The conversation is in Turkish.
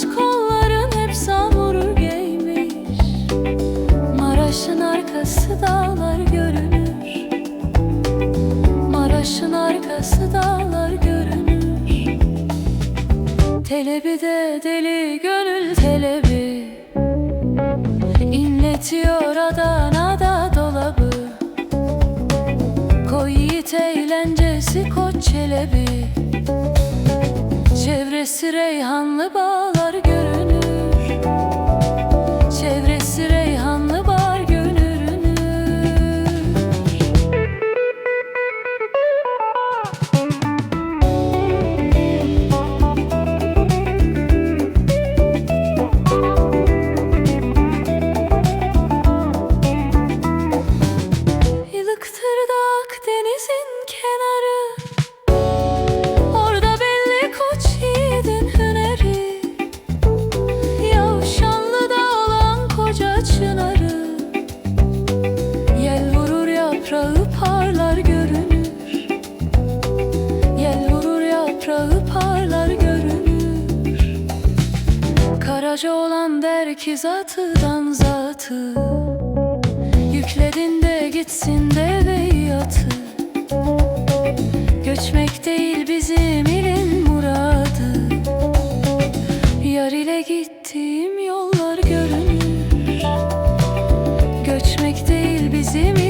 Kırılmış kolların hep samurur giymiş. Maraş'ın arkası dağlar görünür. Maraş'ın arkası dağlar görünür. Telebi de deli gönül telebi. İnletiyor Adana'da dolabı. Koy yiğit eğlencesi koç çelebi. Çevresi reyhanlı bağlar görünür yaprağı parlar görünür. Yel vurur yaprağı parlar görünür. Karaca olan der ki zatıdan zatı. Yükledin de gitsin deve yatı Göçmek değil bizim ilin muradı. Yar ile gittiğim yollar görünür. Göçmek değil bizim